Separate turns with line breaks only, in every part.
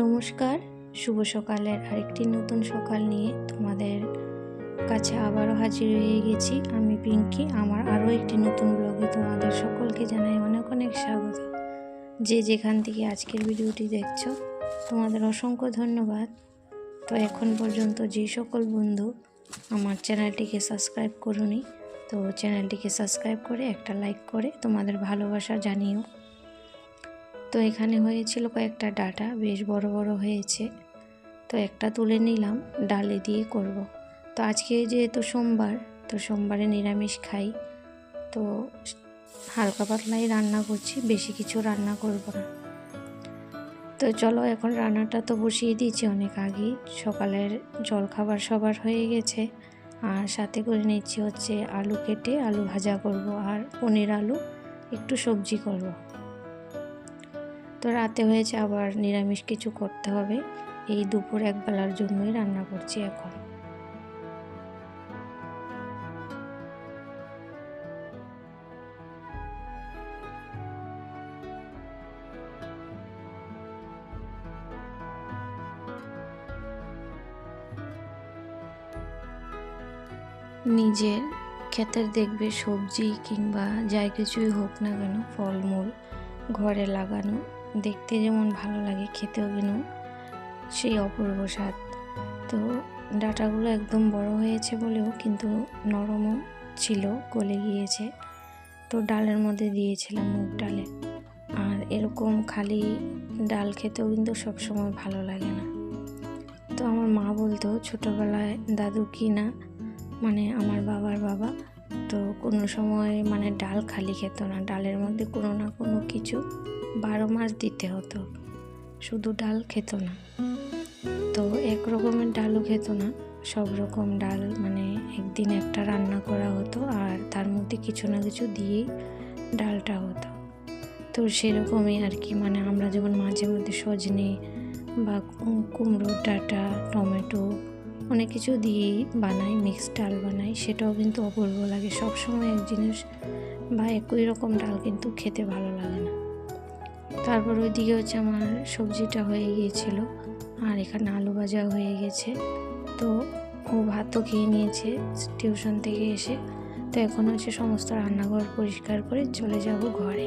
নমস্কার। শুভ সকালের আরেকটি নতুন সকাল নিয়ে তোমাদের কাছে আবারও হাজির হয়ে গেছি আমি পিঙ্কি। আমার আরও একটি নতুন ব্লগে তোমাদের সকলকে জানাই অনেক অনেক স্বাগত। যে যেখান থেকে আজকের ভিডিওটি দেখছ, তোমাদের অসংখ্য ধন্যবাদ। তো এখন পর্যন্ত যে সকল বন্ধু আমার চ্যানেলটিকে সাবস্ক্রাইব করুনি, তো চ্যানেলটিকে সাবস্ক্রাইব করে একটা লাইক করে তোমাদের ভালোবাসা জানিও। তো এখানে হয়েছিল কয়েকটা ডাটা, বেশ বড় বড় হয়েছে। তো একটা তুলে নিলাম, ডালে দিয়ে করব। তো আজকে যেহেতু সোমবার, তো সোমবারে নিরামিষ খাই। তো হালকা পাতলাই রান্না করছি, বেশি কিছু রান্না করব না। তো চলো, এখন রান্নাটা তো বসিয়ে দিয়েছি অনেক আগেই। সকালের জলখাবার সবার হয়ে গেছে। আর সাথে করে নিচ্ছি হচ্ছে আলু কেটে আলু ভাজা করব, আর পনির আলু একটু সবজি করব। তো রাতে হয়েছে আবার নিরামিষ কিছু করতে হবে। এই দুপুর একবেলার জন্যই রান্না করছি এখন। নিজের ক্ষেতের দেখবে সবজি কিংবা যাই কিছুই হোক না কেন, ফলমূল ঘরে লাগানো। দেখতে যেমন ভালো লাগে, খেতেও কিন্তু সেই অপূর্ব স্বাদ। তো ডাটাগুলো একদম বড় হয়েছে বলেও কিন্তু নরমও ছিল, গলে গিয়েছে। তো ডালের মধ্যে দিয়েছিলাম মুগ ডালে। আর এরকম খালি ডাল খেতেও কিন্তু সবসময় ভালো লাগে না। তো আমার মা বলতো, ছোটোবেলায় দাদু কি না? মানে আমার বাবার বাবা। তো কোনো সময় মানে ডাল খালি খেত না, ডালের মধ্যে কোনো না কোনো কিছু বারো মাস দিতে হতো। শুধু ডাল খেত না। তো এক রকমের ডালও খেত না। সব রকম ডাল মানে একদিন একটা রান্না করা হতো আর তার মধ্যে কিছু না কিছু দিয়েই ডালটা হতো। তো সেরকমই আর কি। মানে আমরা যেমন মাঝে মধ্যে সজনে বা কুমড়োর ডাটা, টমেটো অনেক কিছু দিয়েই বানাই মিক্স ডাল বানাই। সেটাও কিন্তু অপূর্ব লাগে। সবসময় এক জিনিস বা একই রকম ডাল কিন্তু খেতে ভালো লাগে না। তারপর ওইদিকে হচ্ছে আমার সবজিটা হয়ে গিয়েছিল, আর এখানে আলু ভাজা হয়ে গেছে। তো ও ভাতও খেয়ে নিয়েছে টিউশন থেকে এসে। তো এখন হচ্ছে সমস্ত রান্নাঘর পরিষ্কার করে চলে যাব ঘরে।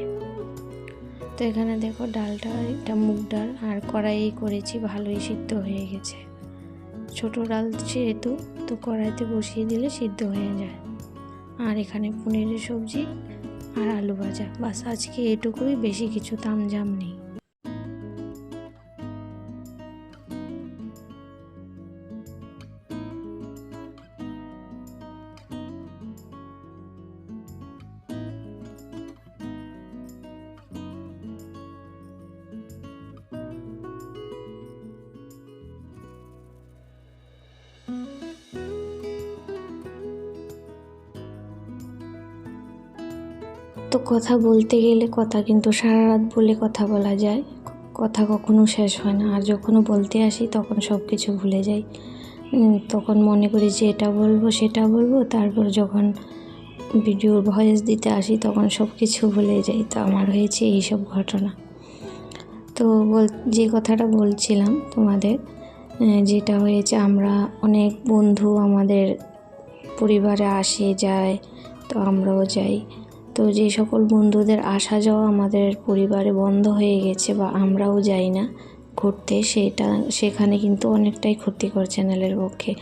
তো এখানে দেখো ডালটা, এটা মুগ ডাল, আর কড়াই করেছি, ভালোই সিদ্ধ হয়ে গেছে। ছোট ডাল যেহেতু, তো কড়াইতে বসিয়ে দিলে সিদ্ধ হয়ে যায়। আর এখানে পনিরের সবজি আর আলু ভাজা। বাস আজকে এটুকুই বেশি কিছু তামজাম নেই। তো কথা বলতে গেলে কথা, কিন্তু সারা রাত বলে কথা বলা যায়। কথা কখনো শেষ হয় না, আর যখনও বলতে আসি তখন সব কিছু ভুলে যাই। তখন মনে করি যে এটা বলব, সেটা বলব, তারপর যখন ভিডিওর ভয়েস দিতে আসি তখন সব কিছু ভুলে যাই। তো আমার হয়েছে এইসব ঘটনা। তো বল, যে কথাটা বলছিলাম তোমাদের যেটা হয়েছে আমরা অনেক বন্ধু আমাদের পরিবারে আসে, যায়, তো আমরাও যাই। তো যে সকল বন্ধুদের আসা যাওয়া আমাদের পরিবারে বন্ধ হয়ে গেছে বা আমরাও যাই না ঘুরতে, সেটা, সেখানে কিন্তু অনেকটাই ক্ষতিকর চ্যানেলের পক্ষে।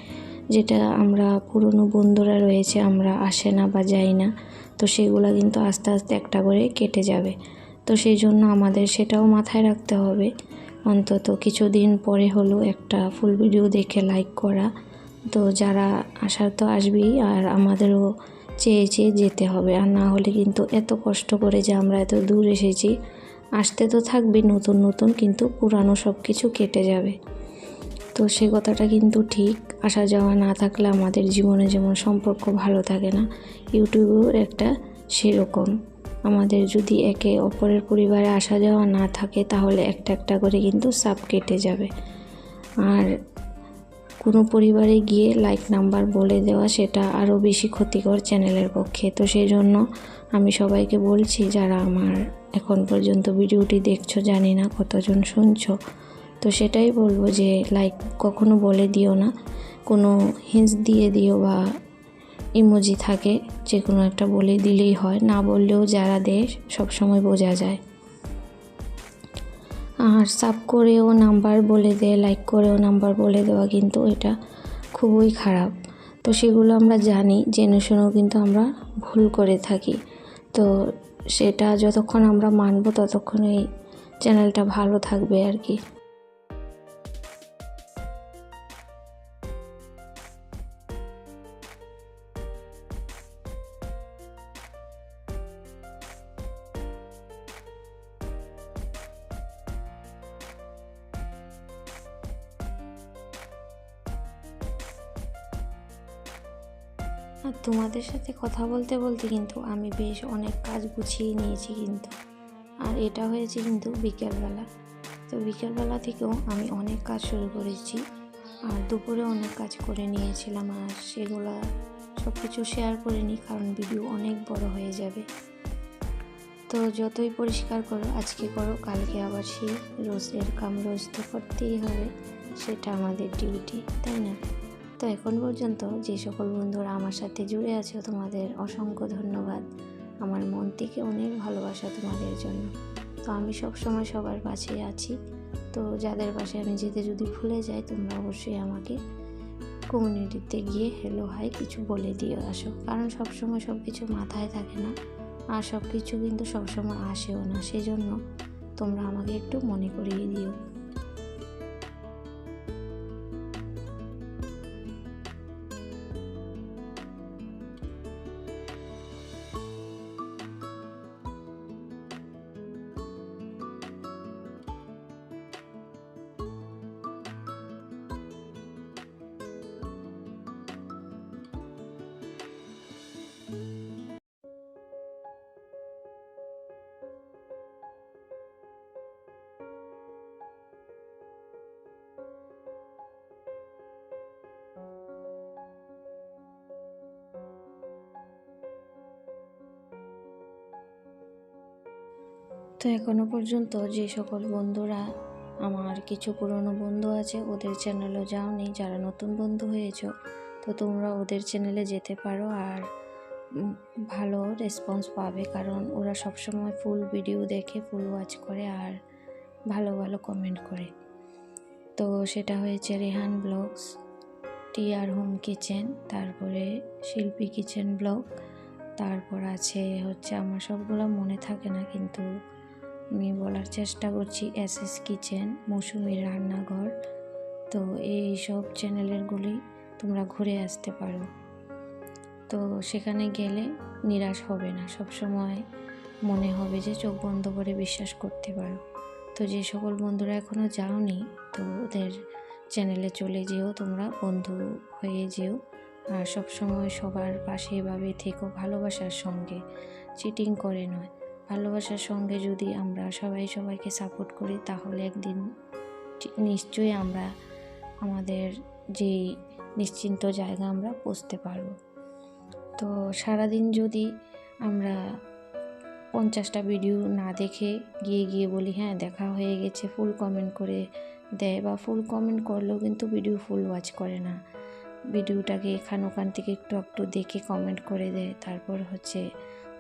যেটা আমরা, পুরনো বন্ধুরা রয়েছে, আমরা আসে না বা যাই না, তো সেগুলো কিন্তু আস্তে আস্তে একটা করে কেটে যাবে। তো সেই জন্য আমাদের সেটাও মাথায় রাখতে হবে। অন্তত কিছুদিন পরে হলেও একটা ফুল ভিডিও দেখে লাইক করা। তো যারা আসার তো আসবেই, আর আমাদেরও চেয়ে চেয়ে যেতে হবে, আর না হলে কিন্তু এত কষ্ট করে যে আমরা এত দূর এসেছি। আসতে তো থাকবে নতুন নতুন, কিন্তু পুরানো সব কিছু কেটে যাবে। তো সে কথাটা কিন্তু ঠিক। আসা যাওয়া না থাকলে আমাদের জীবনে যেমন সম্পর্ক ভালো থাকে না, ইউটিউবেও একটা সেরকম। আমাদের যদি একে অপরের পরিবারে আসা যাওয়া না থাকে, তাহলে একটা একটা করে কিন্তু সাপ কেটে যাবে। আর কোনো পরিবারে গিয়ে লাইক নাম্বার বলে দেওয়া সেটা আরও বেশি ক্ষতিকর চ্যানেলের পক্ষে। তো সেই জন্য আমি সবাইকে বলছি, যারা আমার এখন পর্যন্ত ভিডিওটি দেখছ, জানি না কতজন শুনছো, তো সেটাই বলব যে লাইক কখনো বলে দিও না। কোনো হিন্স দিয়ে দিও বা ইমোজি থাকে, যে কোনো একটা বলে দিলেই হয়। না বললেও যারা দেয়, সবসময় বোঝা যায়। আর সাব করেও নাম্বার বলে দেয় লাইক করেও নাম্বার বলে দেওয়া কিন্তু এটা খুবই খারাপ। তো সেগুলো আমরা জানি, জেনে শুনেও কিন্তু আমরা ভুল করে থাকি। তো সেটা যতক্ষণ আমরা মানব ততক্ষণ এই চ্যানেলটা ভালো থাকবে আর কি। আর তোমাদের সাথে কথা বলতে বলতে কিন্তু আমি বেশ অনেক কাজ গুছিয়ে নিয়েছি কিন্তু। আর এটা হয়েছে কিন্তু বিকেলবেলা। তো বিকেলবেলা থেকেও আমি অনেক কাজ শুরু করেছি। আর দুপুরে অনেক কাজ করে নিয়েছিলাম আর সেগুলো সব কিছু শেয়ার করে নিই কারণ ভিডিও অনেক বড় হয়ে যাবে। তো যতই পরিষ্কার করো, আজকে করো, কালকে আবার সেই রোজের কাম রোজ তো করতেই হবে, সেটা আমাদের ডিউটি তাই না? তো এখন পর্যন্ত যে সকল বন্ধুরা আমার সাথে জুড়ে আছো, তোমাদের অসংখ্য ধন্যবাদ। আমার মন থেকে অনেক ভালোবাসা তোমাদের জন্য। তো আমি সব সময় সবার পাশে আছি। তো যাদের পাশে আমি যেতে যদি ভুলে যাই, তোমরা অবশ্যই আমাকে কমিউনিটিতে গিয়ে হ্যালো হাই কিছু বলে দিয়ে আসো। কারণ সব সময় সব কিছু মাথায় থাকে না। আর সব কিছু কিন্তু সবসময় আসেও না। সেজন্য তোমরা আমাকে একটু মনে করিয়ে দিও। তো এখনও পর্যন্ত যে সকল বন্ধুরা, আমার কিছু পুরনো বন্ধু আছে, ওদের চ্যানেলও যাওনি। যারা নতুন বন্ধু হয়েছ, তো তোমরা ওদের চ্যানেলে যেতে পারো আর ভালো রেসপন্স পাবে। কারণ ওরা সবসময় ফুল ভিডিও দেখে ফুল ওয়াচ করে আর ভালো ভালো কমেন্ট করে। তো সেটা হয়েছে Rehan blogs TR home kitchen, তারপরে শিল্পী কিচেন ব্লগ, তারপর আছে হচ্ছে আমার সবগুলো মনে থাকে না, কিন্তু আমি বলার চেষ্টা করছি এস এস কিচেন, মৌসুমির রান্নাঘর। তো এই সব চ্যানেলেরগুলি তোমরা ঘুরে আসতে পারো। তো সেখানে গেলে নিরাশ হবে না সব সময় মনে হবে যে চোখ বন্ধ করে বিশ্বাস করতে পারো। তো যে সকল বন্ধুরা এখনও যাওনি, তো ওদের চ্যানেলে চলে যেও, তোমরা বন্ধু হয়ে যেও। আর সব সময় সবার পাশে এভাবে থেকো, ভালোবাসার সঙ্গে। চিটিং করে নয়। ভালোবাসার সঙ্গে যদি আমরা সবাই সবাইকে সাপোর্ট করি, তাহলে একদিন নিশ্চয়ই আমরা আমাদের যেই নিশ্চিন্ত জায়গা আমরা পৌঁছতে পারব। তো সারাদিন যদি আমরা পঞ্চাশটা ভিডিও না দেখে গিয়ে গিয়ে বলি হ্যাঁ দেখা হয়ে গেছে ফুল কমেন্ট করে দেয়, বা ফুল কমেন্ট করলেও কিন্তু ভিডিও ফুল ওয়াচ করে না। ভিডিওটাকে এখান ওখান থেকে একটু একটু দেখে কমেন্ট করে দেয়। তারপর হচ্ছে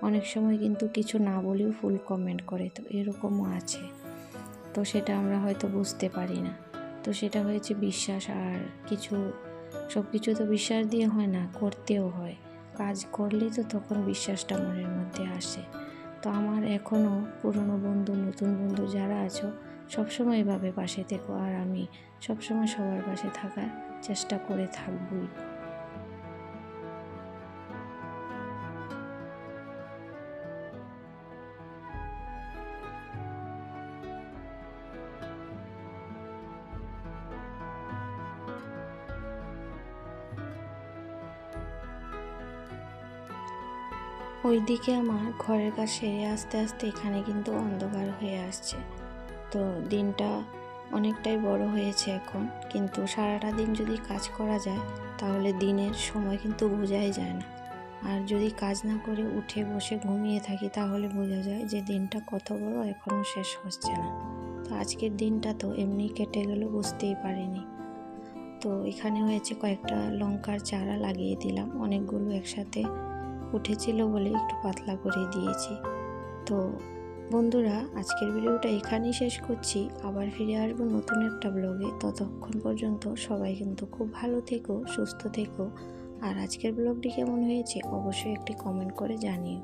অনেক সময় কিন্তু কিছু না বলেও ফুল কমেন্ট করে, তো এরকমও আছে। তো সেটা আমরা হয়তো বুঝতে পারি না। তো সেটা হয়েছে বিশ্বাস আর কিছু সব কিছু তো বিশ্বাস দিয়ে হয় না, করতেও হয়। কাজ করলেই তো তখন বিশ্বাসটা মনের মধ্যে আসে। তো আমার এখনও পুরনো বন্ধু, নতুন বন্ধু যারা আছো, সবসময় এভাবে পাশে থেকো। আর আমি সবসময় সবার পাশে থাকার চেষ্টা করে থাকবই। ওইদিকে আমার ঘরের কাজ সেরে আস্তে আস্তে এখানে কিন্তু অন্ধকার হয়ে আসছে। তো দিনটা অনেকটাই বড় হয়েছে এখন, কিন্তু সারাটা দিন যদি কাজ করা যায়, তাহলে দিনের সময় কিন্তু বোঝাই যায় না। আর যদি কাজ না করে উঠে বসে ঘুমিয়ে থাকি, তাহলে বোঝা যায় যে দিনটা কত বড় এখনও শেষ হচ্ছে না। তো আজকের দিনটা তো এমনি কেটে গেল, বুঝতেই পারিনি। তো এখানে হয়েছে কয়েকটা লঙ্কার চারা লাগিয়ে দিলাম, অনেকগুলো একসাথে উঠেছিল বলে একটু পাতলা করে দিয়েছি। তো বন্ধুরা, আজকের ভিডিওটা এখানেই শেষ করছি। আবার ফিরে আসব নতুন একটা ব্লগে ততক্ষণ পর্যন্ত সবাই কিন্তু খুব ভালো থেকো, সুস্থ থেকো। আর আজকের ব্লগটি কেমন হয়েছে অবশ্যই একটি কমেন্ট করে জানিও।